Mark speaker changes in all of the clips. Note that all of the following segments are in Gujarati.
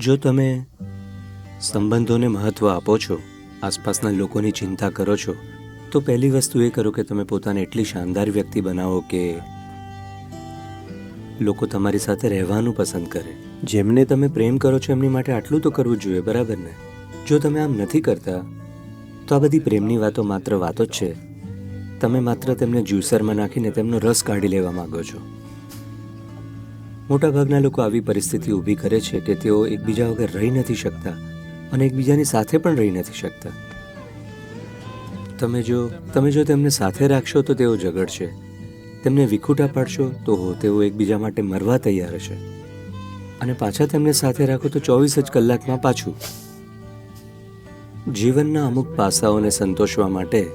Speaker 1: જો તમે સંબંધોને મહત્ત્વ આપો છો, આસપાસના લોકોની ચિંતા કરો છો, તો પહેલી વસ્તુ એ કરો કે તમે પોતાને એટલી શાનદાર વ્યક્તિ બનાવો કે લોકો તમારી સાથે રહેવાનું પસંદ કરે. જેમને તમે પ્રેમ કરો છો, એમની માટે આટલું તો કરવું જોઈએ, બરાબર ને? જો તમે આમ નથી કરતા, તો આ બધી પ્રેમની વાતો માત્ર વાતો જ છે. તમે માત્ર તેમને જ્યુસરમાં નાખીને તેમનો રસ કાઢી લેવા માંગો છો. મોટાભાગના લોકો આવી પરિસ્થિતિ ઊભી કરે છે કે તેઓ એકબીજા વગર રહી નથી શકતા અને એકબીજાની સાથે પણ રહી નથી શકતા. તમે જો તમે જો તેમને સાથે રાખશો તો તેઓ ઝઘડશે. તેમને વિખૂટા પાડશો તો તેઓ એકબીજા માટે મરવા તૈયાર હશે. અને પાછા તેમને સાથે રાખો તો ચોવીસ જ કલાકમાં પાછું. જીવનના અમુક પાસાઓને સંતોષવા માટે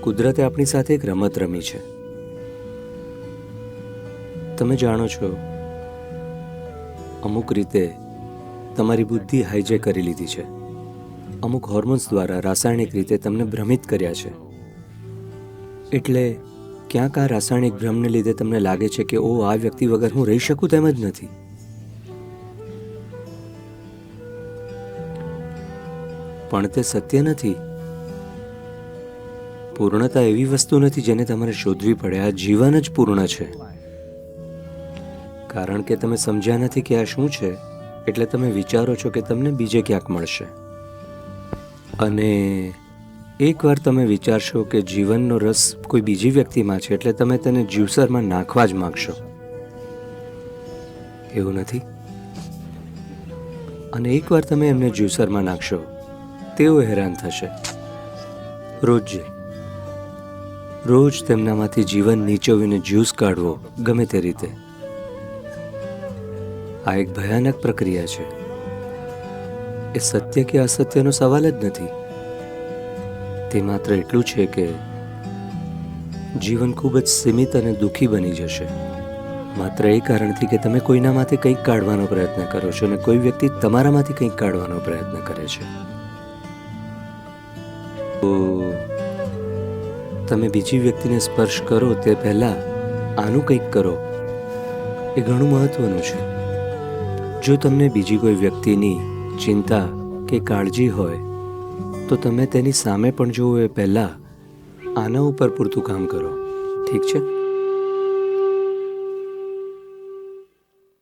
Speaker 1: કુદરતે આપણી સાથે એક રમત રમી છે. તમે જાણો છો અમુક રીતે તમારી બુદ્ધિ હાઈજેક કરી લીધી છે. અમુક હોર્મોન્સ દ્વારા રાસાયણિક રીતે તમને ભ્રમિત કર્યા છે. એટલે ક્યાંક આ રાસાયણિક ભ્રમને લીધે તમને લાગે છે કે ઓ આ વ્યક્તિ વગર હું રહી શકું તેમ જ નથી. પણ તે સત્ય નથી. પૂર્ણતા એવી વસ્તુ નથી જેને તમારે શોધવી પડે. આ જીવન જ પૂર્ણ છે. કારણ કે તમે સમજ્યા નથી કે આ શું છે, એટલે તમે વિચારો છો કે તમને બીજે ક્યાંક મળશે. અને એકવાર તમે વિચારશો કે જીવનનો રસ કોઈ બીજી વ્યક્તિમાં છે, એટલે તમે તેને જ્યુસરમાં નાખવા જ માગશો. એવું નથી? અને એકવાર તમે એમને જ્યુસરમાં નાખશો, તેઓ હેરાન થશે. રોજ. રોજ તેમનામાંથી જીવન નીચોવીને જ્યુસ કાઢવો ગમે તે રીતે. આ એક ભયાનક પ્રક્રિયા છે. એ સત્ય કે અસત્યનો સવાલ જ નથી. તે માત્ર એટલું છે કે જીવન ખૂબ જ સીમિત અને દુઃખી બની જશે. માત્ર એ કારણથી કે તમે કોઈનામાંથી કંઈક કાઢવાનો પ્રયત્ન કરો છો અને કોઈ વ્યક્તિ તમારામાંથી કંઈક કાઢવાનો પ્રયત્ન કરે છે. તો તમે બીજી વ્યક્તિને સ્પર્શ કરો તે પહેલાં આનું કંઈક કરો. એ ઘણું મહત્વનું છે. જો તમને બીજી કોઈ વ્યક્તિની ચિંતા કે કાળજી હોય, તો તમે તેની સામે પણ જોવો એ પહેલાં આના ઉપર પૂરતું કામ કરો. ઠીક છે?